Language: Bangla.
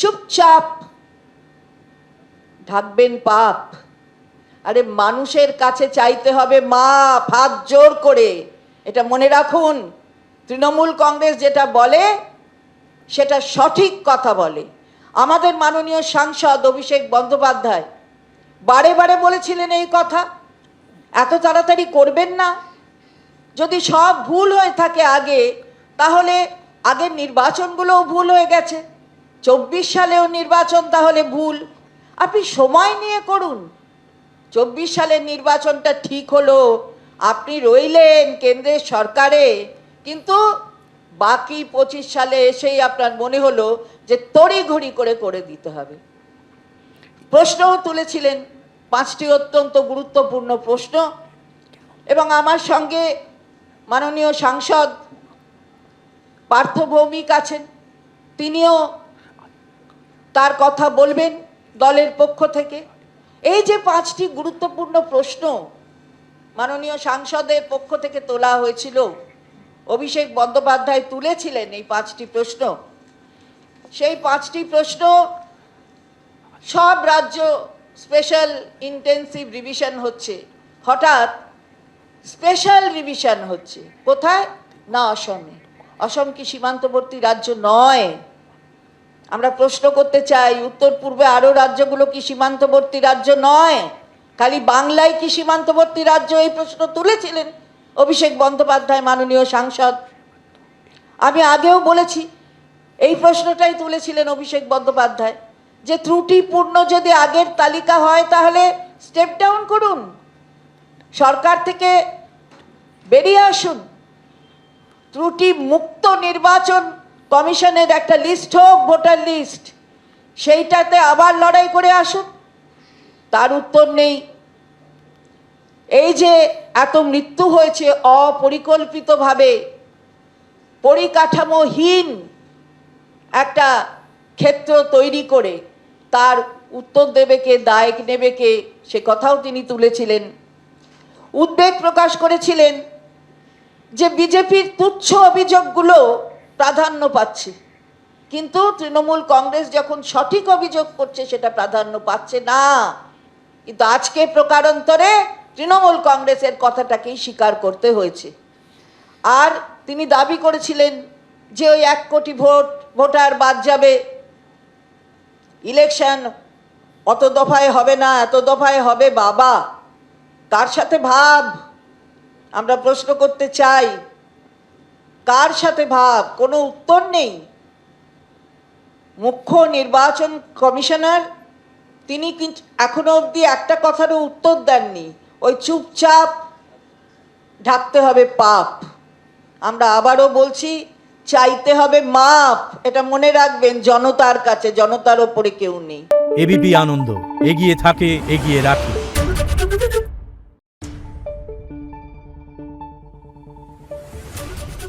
চুপচাপ ঢাকবেন পাপ। আরে মানুষের কাছে চাইতে হবে মাপ, হাত জোর করে। এটা মনে রাখুন, তৃণমূল কংগ্রেস যেটা বলে, সেটা সঠিক কথা বলে। আমাদের মাননীয় সাংসদ অভিষেক বন্দ্যোপাধ্যায় বারে বারে বলেছিলেন এই কথা, এত তাড়াতাড়ি করবেন না। যদি সব ভুল হয়ে থাকে আগে, তাহলে আগের নির্বাচনগুলোও ভুল হয়ে গেছে। চব্বিশ সালেও নির্বাচন তাহলে ভুল। আপনি সময় নিয়ে করুন। চব্বিশ সালের নির্বাচনটা ঠিক হলো, আপনি রইলেন কেন্দ্রের সরকারে, কিন্তু বাকি পঁচিশ সালে এসেই আপনার মনে হলো যে তড়িঘড়ি করে করে দিতে হবে। প্রশ্নও তুলেছিলেন, পাঁচটি অত্যন্ত গুরুত্বপূর্ণ প্রশ্ন, এবং আমার সঙ্গে মাননীয় সাংসদ পার্থ ভৌমিক আছেন, তিনিও তার কথা বলবেন দলের পক্ষ থেকে। এই যে পাঁচটি গুরুত্বপূর্ণ প্রশ্ন মাননীয় সাংসদের পক্ষ থেকে তোলা হয়েছিল, অভিষেক বন্দ্যোপাধ্যায় তুলেছিলেন এই পাঁচটি প্রশ্ন। সেই পাঁচটি প্রশ্ন সব রাজ্য স্পেশাল ইন্টেন্সিভ রিভিশন হচ্ছে। হঠাৎ স্পেশাল রিভিশন হচ্ছে। কোথায়? না, অসমে। অসম কি সীমান্তবর্তী রাজ্য নয়। আমরা প্রশ্ন করতে চাই, উত্তর পূর্বে আরও রাজ্যগুলো কি সীমান্তবর্তী রাজ্য নয়? খালি বাংলায় কি সীমান্তবর্তী রাজ্য? এই প্রশ্ন তুলেছিলেন অভিষেক বন্দ্যোপাধ্যায়, মাননীয় সাংসদ। আমি আগেও বলেছি, এই প্রশ্নটাই তুলেছিলেন অভিষেক বন্দ্যোপাধ্যায় যে ত্রুটিপূর্ণ যদি আগের তালিকা হয় তাহলে স্টেপ ডাউন করুন। সরকার থেকে বেরিয়ে আসুন। ত্রুটি মুক্ত নির্বাচন কমিশনের একটা লিস্ট হোক, ভোটার লিস্ট সেইটাতে আবার লড়াই করে আসুন। তার উত্তর নেই। এই যে এত মৃত্যু হয়েছে অপরিকল্পিতভাবে, পরিকাঠামোহীন একটা ক্ষেত্র তৈরি করে, তার উত্তর দেবে কে দায় নেবে কে, সে কথাও তিনি তুলেছিলেন। উদ্বেগ প্রকাশ করেছিলেন যে বিজেপির তুচ্ছ অভিযোগগুলো প্রাধান্য পাচ্ছে। কিন্তু তৃণমূল কংগ্রেস যখন সঠিক অভিযোগ করছে, সেটা প্রাধান্য পাচ্ছে না। কিন্তু আজকে প্রকারান্তরে তৃণমূল কংগ্রেসের কথাটাকেই স্বীকার করতে হয়েছে। আর তিনি দাবি করেছিলেন যে ওই এক কোটি ভোট, ভোটার বাদ যাবে। ইলেকশন অত দফায় হবে না, এত দফায় হবে বাবা। কার সাথে ভাব? আমরা প্রশ্ন করতে চাই। কার সাথে ভাব? কোনো উত্তর নেই। মুখ্য নির্বাচন কমিশনার, তিনি কিন্তু এখনও অবধি একটা কথারও উত্তর দেননি। ওই চুপচাপ ঢাকতে হবে পাপ। আমরা আবারও বলছি, চাইতে হবে মাপ। এটা মনে রাখবেন, জনতার কাছে, জনতার ওপরে কেউ নেই। এবিপি আনন্দ, এগিয়ে থাকে, এগিয়ে রাখে।